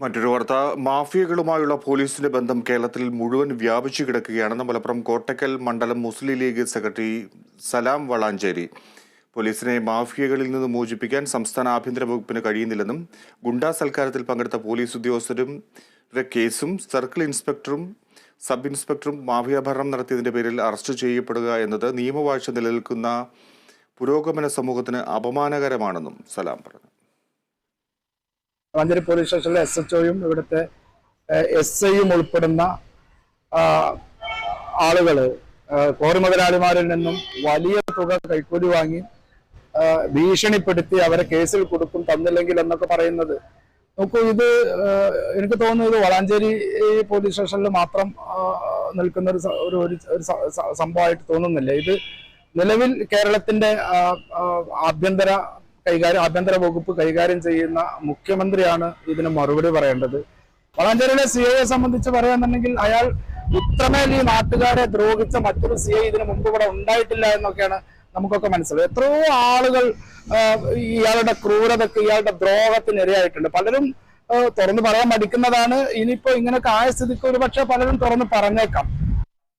മറ്റൊരു വാർത്ത. മാഫിയകളുമായുള്ള പോലീസിന്റെ ബന്ധം കേരളത്തിൽ മുഴുവൻ വ്യാപിച്ചു കിടക്കുകയാണെന്ന് മലപ്പുറം കോട്ടക്കൽ മണ്ഡലം മുസ്ലിം ലീഗ് സെക്രട്ടറി സലാം വളാഞ്ചേരി. പോലീസിനെ മാഫിയകളിൽ നിന്ന് മോചിപ്പിക്കാൻ സംസ്ഥാന ആഭ്യന്തര വകുപ്പിന് കഴിയുന്നില്ലെന്നും ഗുണ്ടാ സൽക്കാരത്തിൽ പങ്കെടുത്ത പോലീസ് ഉദ്യോഗസ്ഥരും കേസും സർക്കിൾ ഇൻസ്പെക്ടറും സബ് ഇൻസ്പെക്ടറും മാഫിയ ഭരണം നടത്തിയതിന്റെ പേരിൽ അറസ്റ്റ് ചെയ്യപ്പെടുക എന്നത് നിയമവാഴ്ച നിലനിൽക്കുന്ന പുരോഗമന സമൂഹത്തിന് അപമാനകരമാണെന്നും സലാം പറഞ്ഞു. വളാഞ്ചേരി പോലീസ് സ്റ്റേഷനിലെ എസ് എച്ച് ഒയും ഇവിടുത്തെ എസ് ഐയും ഉൾപ്പെടുന്ന ആളുകൾ കോറി മുതലാളിമാരിൽ നിന്നും വലിയ തുക കൈക്കൂലി വാങ്ങി ഭീഷണിപ്പെടുത്തി അവരെ കേസിൽ കൊടുക്കും തന്നില്ലെങ്കിൽ എന്നൊക്കെ പറയുന്നത്. നോക്കൂ ഇത് എനിക്ക് തോന്നുന്നു ഇത് വളാഞ്ചേരി പോലീസ് സ്റ്റേഷനിൽ മാത്രം നിൽക്കുന്ന ഒരു ഒരു സംഭവമായിട്ട് തോന്നുന്നില്ല. ഇത് നിലവിൽ കേരളത്തിന്റെ ആഭ്യന്തര കൈകാര്യം ആഭ്യന്തര വകുപ്പ് കൈകാര്യം ചെയ്യുന്ന മുഖ്യമന്ത്രിയാണ് ഇതിന് മറുപടി പറയേണ്ടത്. വളാഞ്ചേരിയിലെ സി ഐയെ സംബന്ധിച്ച് പറയാന്നുണ്ടെങ്കിൽ അയാൾ ഇത്രമേൽ ഈ നാട്ടുകാരെ ദ്രോഹിച്ച മറ്റൊരു സി ഐ ഇതിനു മുമ്പ് ഇവിടെ ഉണ്ടായിട്ടില്ല എന്നൊക്കെയാണ് നമുക്കൊക്കെ മനസ്സിലായത്. എത്രയോ ആളുകൾ ഇയാളുടെ ക്രൂരതക്ക് ഇയാളുടെ ദ്രോഹത്തിന് ഇരയായിട്ടുണ്ട് പലരും തുറന്നു പറയാൻ മടിക്കുന്നതാണ്. ഇനിയിപ്പോ ഇങ്ങനെയൊക്കെ ആയ സ്ഥിതിക്ക് ഒരുപക്ഷെ പലരും തുറന്നു പറഞ്ഞേക്കാം.